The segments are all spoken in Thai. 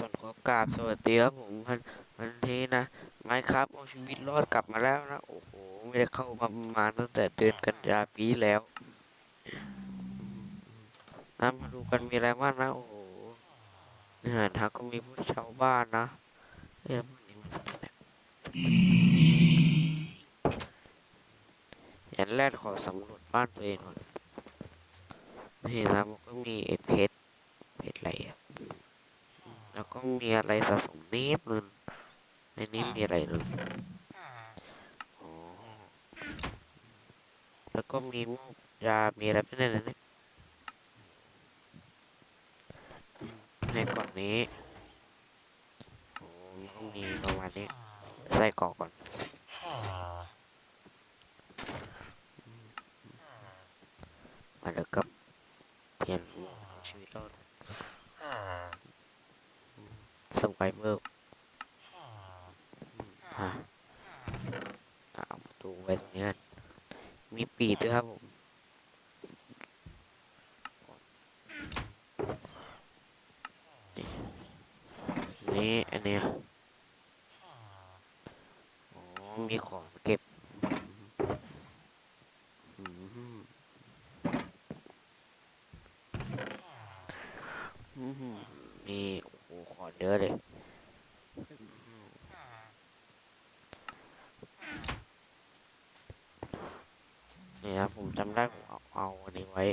ตอนขอกราบสวัสดีครับผมวันวันนี้นะไมครับเอาชีวิตรอดกลับมาแล้วนะโอ้โหไม่ได้เข้ามาประมาณตั้งแต่เดือนกันยาปีแล้วนะมาดูกันมีอะไรบ้างนะโอ้โหเนี่ยนะก็มีผู้ชาวบ้านนะเอ้ยแล้วมันนี่มันอย่างแรกขอสำรวจบ้านตัวเองก่อนนี่นะมันก็มีไอเพชรเพชรอะไรอะ แล้วก็มีอะไรสะสมนิดนึงในนี้มีอะไรเลยอ๋อแล้วก็มีมูกยา มีอะไรไม่ได้เลยเนี่ยในกล่องนี้โอ้มันก็มีประมาณนี้ ใส่กรอกก่อน มาแล้วก็เปลี่ยนชีวิตรอดสไวเวอร์อะเอาประตูไว้ตรงนี้กันมีปีกด้วยครับผม นี่อันเนี้ยอ๋อมีของเก็บอืมอืมมีโอ้โหของเยอะเลยนี่ครับผมจำได้ผมเอาเอาอันนี้ไว้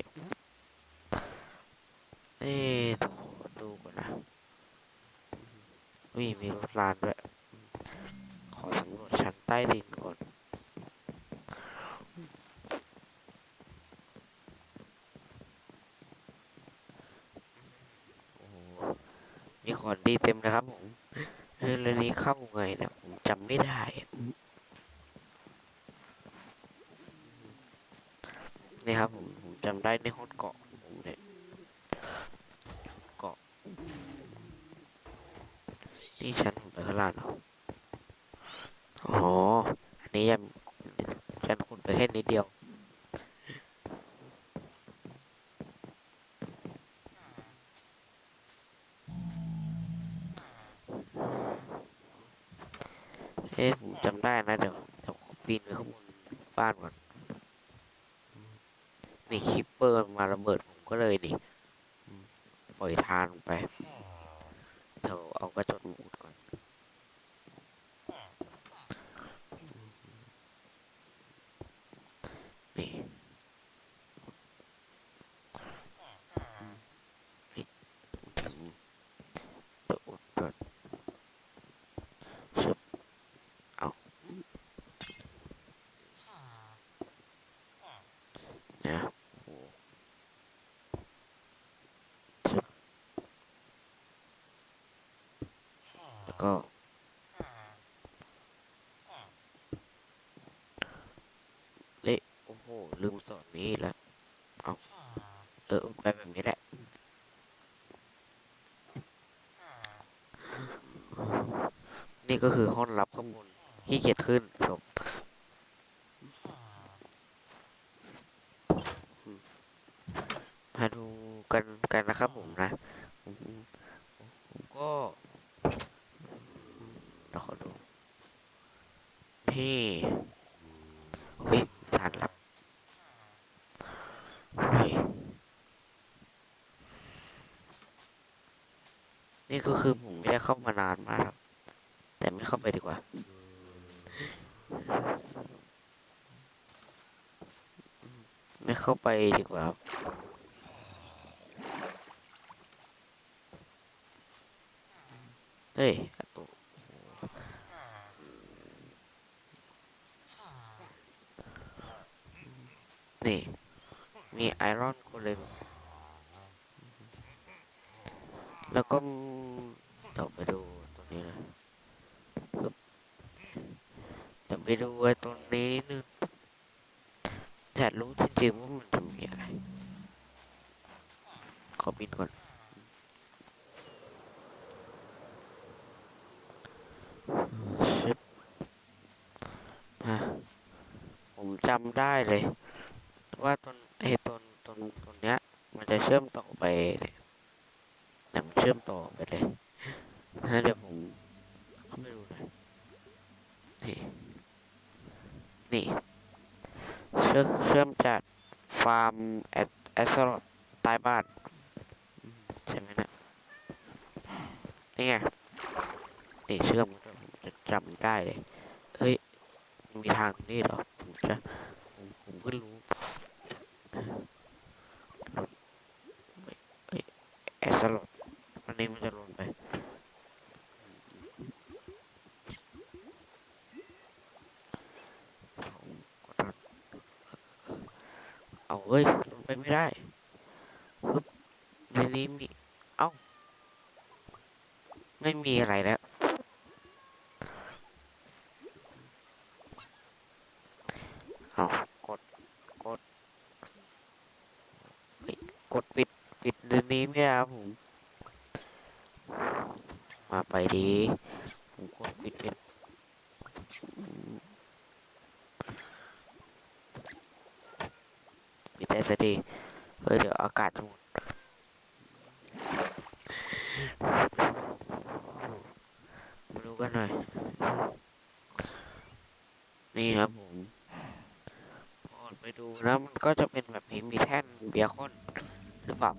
เอ๊ะดูก่อนนะอุ้ยมีรถรานด้วย ขอสำรวจชั้นใต้ดินก่อน โอ้โห มีของดีเต็มเลยครับผมเฮ้ยเรื่องนี้เข้าไงเนี่ยผมจำไม่ได้อะนี่ครับผมผมจำได้ในห้องเกาะของผมเนี่ยเกาะนี่ชั้นผมไปข้างล่างเหรออ๋ออันนี้ยังชั้นคุณไปแค่นิดเดียว เอ๊ะผมจำได้นะเดี๋ยวเดี๋ยวปีนไปข้างบนบ้านก่อนนี่คิปเปอร์มาระเบิดผมก็เลยนี่ปล่อยทานไปเดี๋ยวเอากระจกมาอุดก่อน นี่นี่อืมเดี๋ยวอุดก่อนชึบเอาเนี่ยโอ้โหชึบ แล้วก็ เละโอ้โห ลืมสอนนี้แล้วเอาเออไปแบบนี้แหละนี่ก็คือห้องลับข้างบนขี้เกียจขึ้นจบมาดูกันกันนะครับผมนะผมก็ เดี๋ยวขอดูนี่เฮ้ยฐานลับนี่ก็คือผมไม่ได้เข้ามานานมากครับ แต่ไม่เข้าไปดีกว่า ไม่เข้าไปดีกว่าครับเฮ้ยอะตุ นี่ มีไอรอนโกเลมแล้วก็เดี๋ยวไปดูตรงนี้นะปึ๊บเดี๋ยวไปดูไอ้ตรงนี้นิดนึงอยากรู้จริงๆว่ามันจะมีอะไร ขอบินก่อนชิปมาผมจำได้เลย ไอ้ตนตนตนเนี้ย มันจะเชื่อมต่อไปเนี่ยเนี่มันเชื่อมต่อไปเลยฮะเดี๋ยวผมเข้าไปดูหน่อยนี่นี่เชื่อมเชื่อมจากฟาร์มแอดแอสโลดใต้บ้านใช่ไหมเนะนี่ไงนี่เชื่อมผมจะจำได้เลยเฮ้ยมีทางนี่หรอผมจะผมผมเพิ่งรู้เฮ้ย แอสลอดวันนี้มันจะหล่นไป เอาเฮ้ยลงไปไม่ได้ฮึบในนี้มี เอ้า ไม่มีอะไรแล้ว เอากด กดเฮ้ยกดปิด ปิ ดในนี้ไม่ได้ครับผม มาไปดีผมกดปิดปิดอืมปิดแต่สดีเฮ้ยเดี๋ยวอากาศหมดมาดูกันหน่อย นี่ครับผมพอไปดูแล้วมันก็จะเป็นแบบนี้มีแท่นเบียคอนหรือเปล่า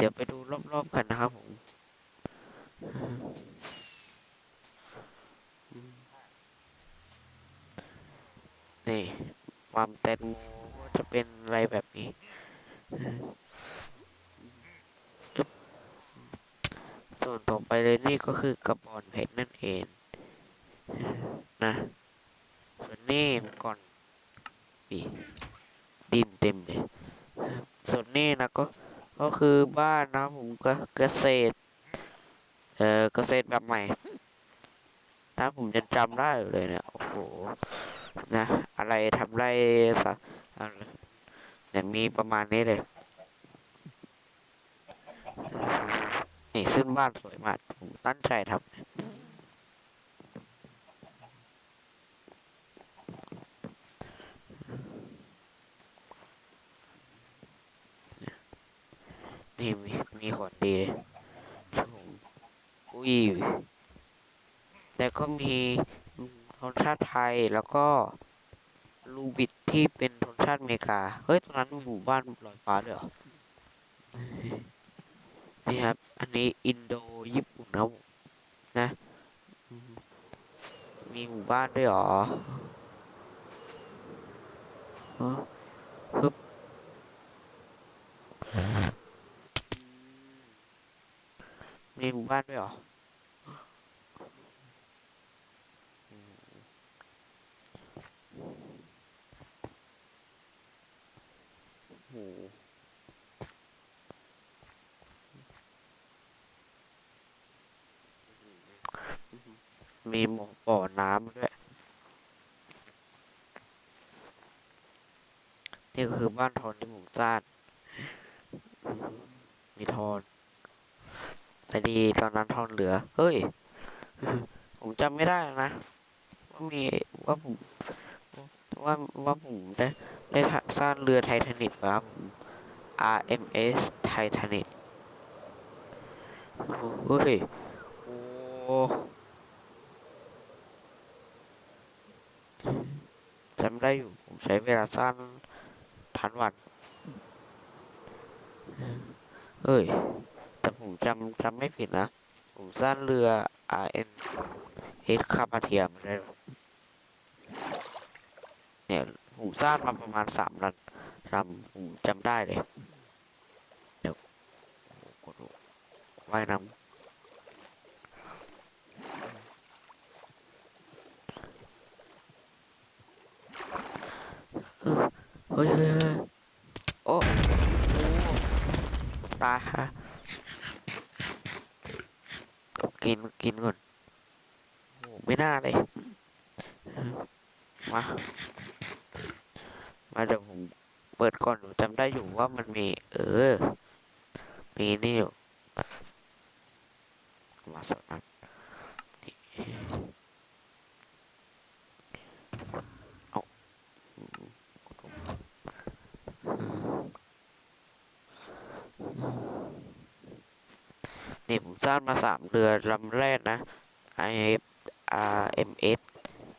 เดี๋ยวไปดูรอบๆกันนะครับผมนี่ความแตงโมจะเป็นอะไรแบบนี้ส่วนต่อไปเลยนี่ก็คือกระบอนเพชรนั่นเองนะส่วนนี่ก่อนปีดินเต็มเลยส่วนนี่นะก็ ก็คือบ้านนะผมก็เกษตร เอ่อเกษตรแบบใหม่ นะผมยังจำได้อยู่เลยเนี่ยโอ้โหนะ อะไรทำไรสะอะไรเนี่ยมีประมาณนี้เลย นี่ซึ่งบ้านสวยมากผมตั้งใจทำ นี่มีมีขนดีเลยผมอุ้ยแต่ก็มีธงชาติไทยแล้วก็ลูบิดที่เป็นธงชาติอเมริกา เฮ้ยตรงนั้นมีหมู่บ้านลอยฟ้าด้วยเหรอนี่ครับ อันนี้อินโดญี่ปุ่นครับนะ มีหมู่บ้านด้วยเหรอฮึบ มีหมู่บ้านด้วยเหรอโหมีหมอบ่อน้ำด้วย นี่ก็คือบ้านทอนที่ผมสร้างมีทอน แต่ดีตอนนั้นทอนเหลือ เฮ้ย ผมจำไม่ได้นะ ว่ามีว่าผมว่าว่าผมได้ได้สร้างเรือไททานิกครับ RMS ไททานิกโอ้โหเฮ้ย โอ้จำได้อยู่ผมใช้เวลาสั้นทันวันเอ้ย แต่ผมจำจำไม่ผิดนะ ผมสร้างเรือ RN H คาปาเทียมาได้เนี่ยผมสร้างมาประมาณสามลันรำผมจำได้เลย เดี๋ยวกดว่ายน้ำเฮ้ยเฮ้ยเฮ้ยโอ้โอ้ตายฮะ กินกินก่อนโอ้ไม่น่าเลยมามาเดี๋ยวผมเปิดก่อนผมจำได้อยู่ว่ามันมี เออ มีนี่อยู่มาสดนะนี่เอา นี่ผม สร้างมาสามเรือลำแรกนะ IF RMS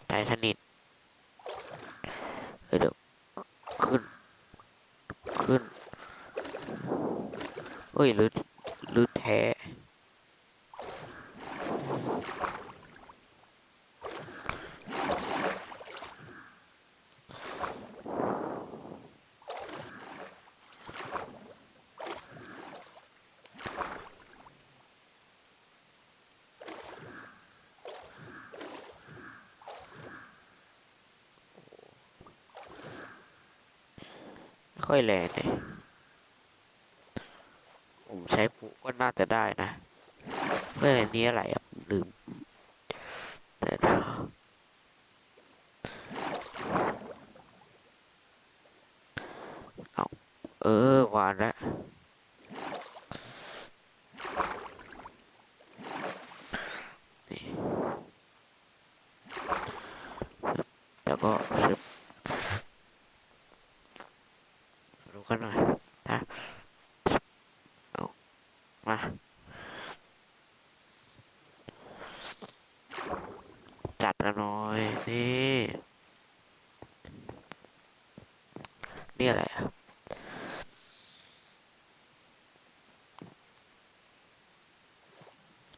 ไททานิกเดี๋ยวขึ้น ขึ้นเอ้ยหรือหรือแท้ ค่อยแรงเลยผมใช้ปุ๊ก็น่าจะได้นะเมื่อไรนนี้อะไรอะผมลืม แต่ถ้าเอาเออวานแล้วนี่แล้วก็ชึบดูกันหน่อยนะเอามา จัดมาหน่อย นี่ นี่อะไรอะ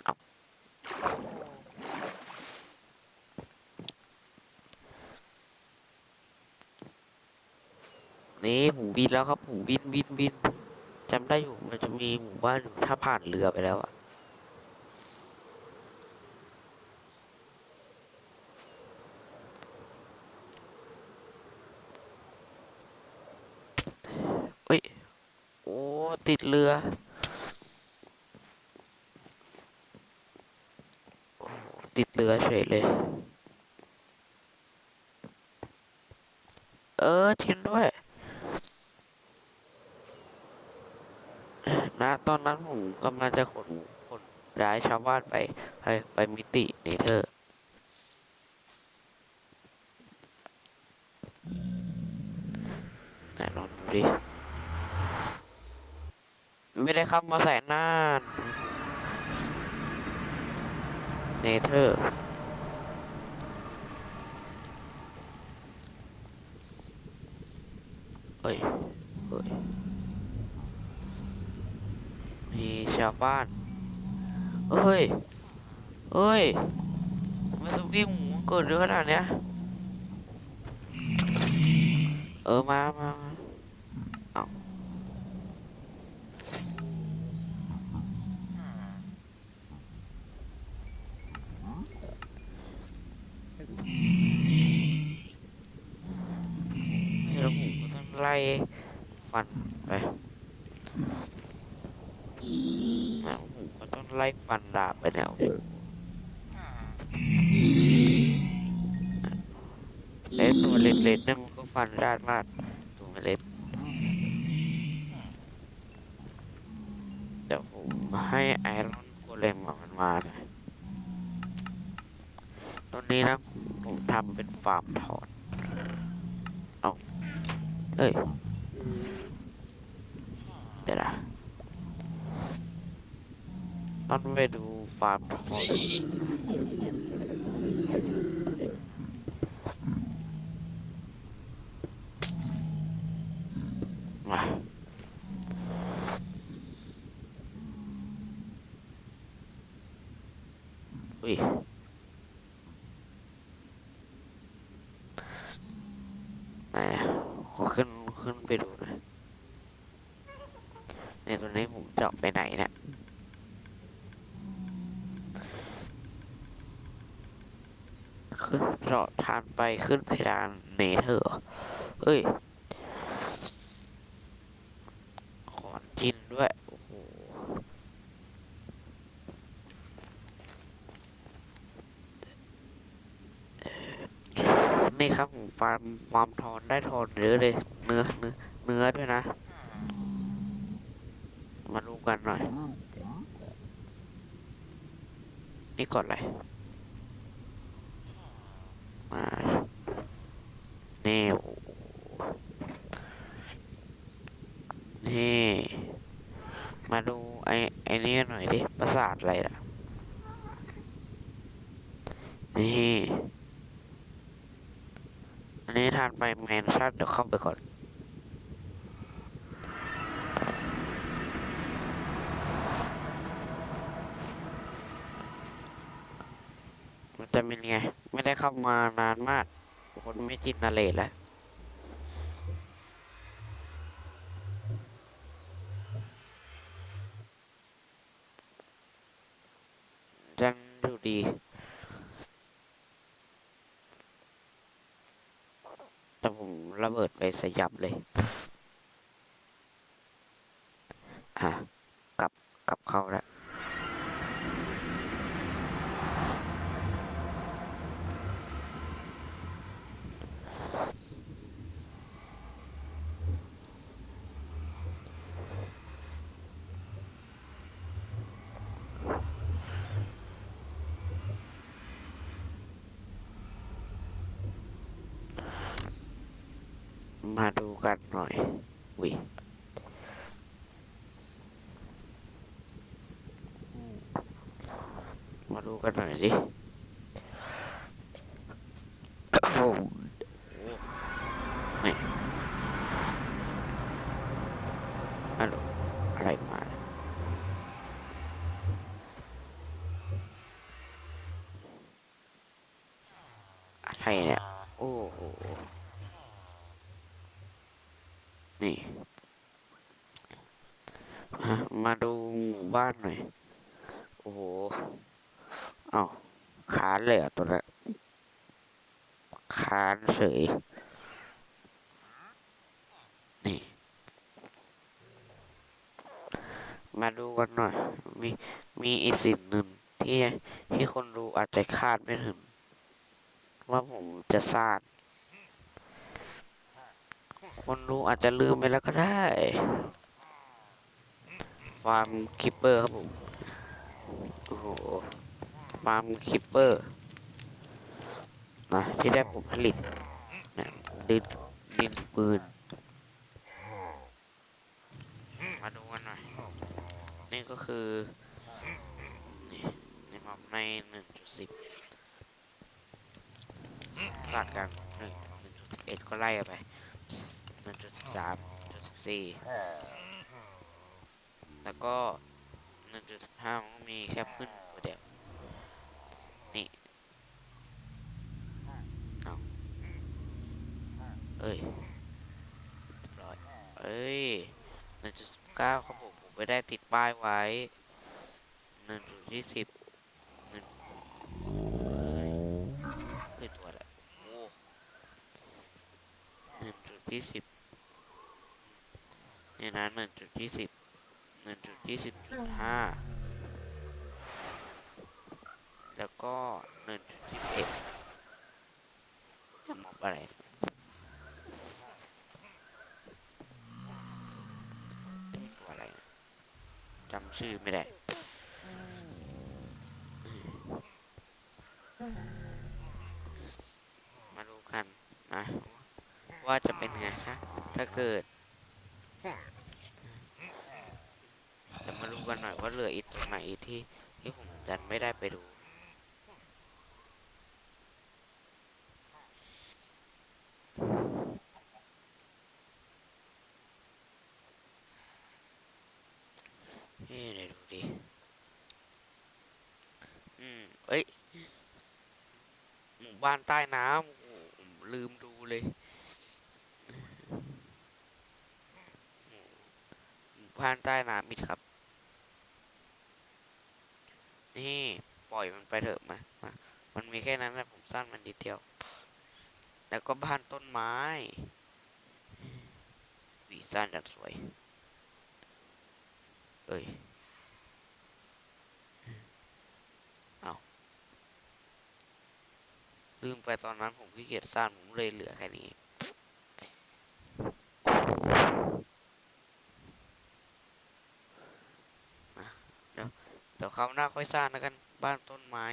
เอา นี่ผมบินแล้วครับผมบินบินบินจำได้อยู่มันจะมีหมู่บ้านอยู่ถ้าผ่านเรือไปแล้วอะเฮ้ยโอ้ติดเรือติดเรือเฉยเลย เออจริงด้วย นะ ตอนนั้นผม กำลังจะขนขนย้ายชาวบ้านไปไปไปมิติเนเธอร์ไหนลองดูดิ ไม่ได้เข้ามาแสนนานเนเธอร์เฮ้ยเฮ้ยมี ชาวบ้านเฮ้ยเฮ้ยมาสวิงหมูเกิดเรื่องขนาดเนี้ยเออมามามาเอาแล้วผมก็ต้องไล่ฟันไป ต้องไล่ฟันดาบไปแล้วไอ้ตัวเล็กๆนั่นมันก็ฟันด้านมากตัวมันเล็กเดี๋ยวผมให้ไอรอนโกเลมอะมันมาหน่อยตอนนี้นะผมทำเป็นฟาร์มถอนเอาเฮ้ย เดี๋ยวนะ ต้องไปดูฟาร์มถอนมา อุ้ยไหนอะขอขึ้นขึ้นไปดูหน่อยเนี่ยตัวนี้ผมจะออกไปไหนเนี่ย ขึ้นเจาะทาน ไปขึ้นเพดานเนเธอร์เอเอ้ย ขอนจินด้วย โอ้โห นี่ครับผมฟาร์มฟาร์มทอนได้ทอนเยอะเลย เนื้อเนื้อเนื้อด้วยนะ มาดูกันหน่อย นี่ก่อนเลยมานี่โอ้โหนี่ มาดูไอ้ไอ้นี่หน่อยดิประสาท อะไรล่ะ นี่อันนี้ทานไปแมนชั่นเดี๋ยวเข้าไปก่อน มันจะเป็นไง ไม่ได้เข้ามานานมาก คนไม่จินนาเลทแล้ว จันดูดี แต่ผมระเบิดไปสยับเลย อะ กลับ กลับเข้าแล้ว มาดูกันหน่อยวิมาดูกันหน่อยดิโอ้โหนี่มาดูอะไรมาอะไรเนี่ย โอ้โห นี่มามาดูหมู่บ้านหน่อย โอ้โห เอาคานเลยเหรอะตัวนั้นคานเฉยนี่มาดูกันหน่อย มีมีอีกสิ่งหนึ่งที่ที่คนดูอาจจะคาดไม่ถึง ว่าผมจะสร้างคนดูอาจจะลืมไปแล้วก็ได้ฟาร์มคิปเปอร์ครับผมโอ้โหฟาร์มคิปเปอร์นะที่ได้ผมผลิต ดินดินปืนมาดูกันหน่อย นี่ก็คือ นี่ในมอบในหนึ่งจุดสิบศาสตร์กันหนึ่งหนึ่งจุดสิบเอ็ดก็ไล่ไปหนึ่งจุดสิบสามจุดสิบสี่แล้วก็หนึ่งจุดห้ามันมีแค่ขึ้น เอา เอ้ยเรียบร้อยเอ้ยหนึ่งจุดสิบเก้าครับผมผมไปได้ติดป้ายไว้หนึ่งจุดยี่สิบหนึ่งเฮ้ยตัวอะไรโอ้หนึ่งจุดยี่สิบนี่นะหนึ่งจุดยี่สิบหนึ่งจุดยี่สิบจุดห้าแล้วก็หนึ่งจุดยี่สิบเอ็ดจะมอบอะไร เป็นตัวอะไรนะ จำชื่อไม่ได้มาดูกันนะ ว่าจะเป็นไงถ้าถ้าเกิดจะมาดูกันหน่อยว่าเหลืออีกตรงไหนที่ที่ผมจันไม่ได้ไปดู เฮ้ยเดี๋ยวดูดิ อืม เอ้ย หมู่ บ้านใต้น้ำลืมดูเลยบ้านใต้น้ำมิดครับ นี่ ปล่อยมันไปเถอะมามามันมีแค่นั้นแหละผมสร้างมันนิดเดียว แล้วก็บ้านต้นไม้วีสร้างจัดสวย เอ้ย เอา ลืมไปตอนนั้นผมขี้เกียจสร้างผมเลยเหลือแค่นี้นะเดี๋ยวเดี๋ยวคราวหน้าค่อยสร้างแล้วกันบ้านต้นไม้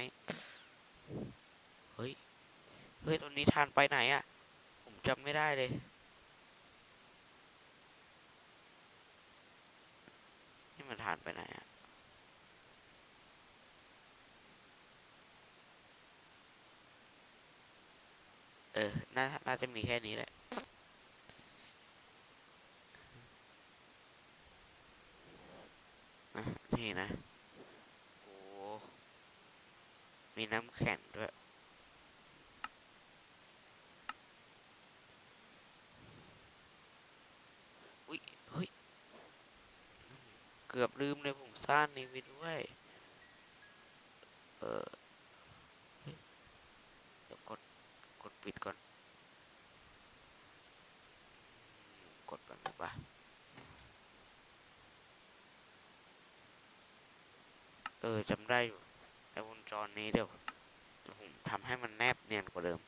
เฮ้ย เฮ้ยต้นนี้ทานไปไหนอะ ผมจำไม่ได้เลย นี่ มันฐานไปไหนอะเออน่าน่าจะมีแค่นี้แหละอะนี่นะโอ้มีน้ำแข็งด้วยอุ้ยเฮ้ย เกือบลืมเลยผมสร้างนี้ไว้ด้วย เออเฮ้ยเดี๋ยวกด กด ปิดก่อน กดแบบนี้ปะเออจำได้อยู่ไอ้วงจรนี้เดี๋ยวผมทำให้มันแนบเนียนกว่าเดิม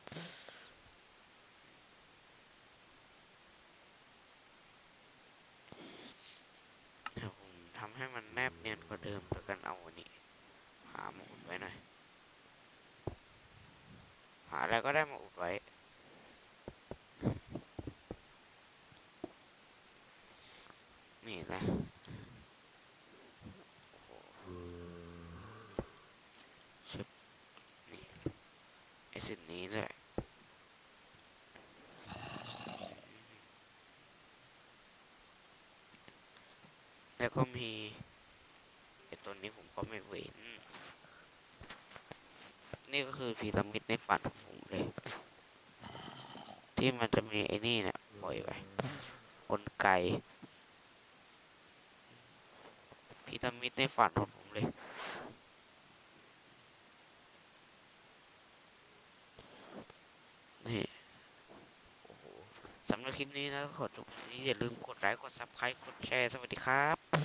เดี๋ยวผมทำให้มันแนบเนียนกว่าเดิมแล้วกันเอาอันนี้ หามุดไว้หน่อย หาอะไรก็ได้มาอุดไว้ นี่นะชึบนี่ไอสิ่งนี้เลยแล้วก็มีไอตัวนี้ผมก็ไม่เว้นนี่ก็คือพีระมิด ฝันผมเลย ที่มันจะมีไอ้นี่เนี่ยปล่อยไว้กลไกพีระมิดในฝันของผมเลยนี่โอ้โหสำหรับคลิปนี้นะขอจบนี้อย่าลืมกดไลค์กดซับสไครต์กดแชร์ สวัสดีครับ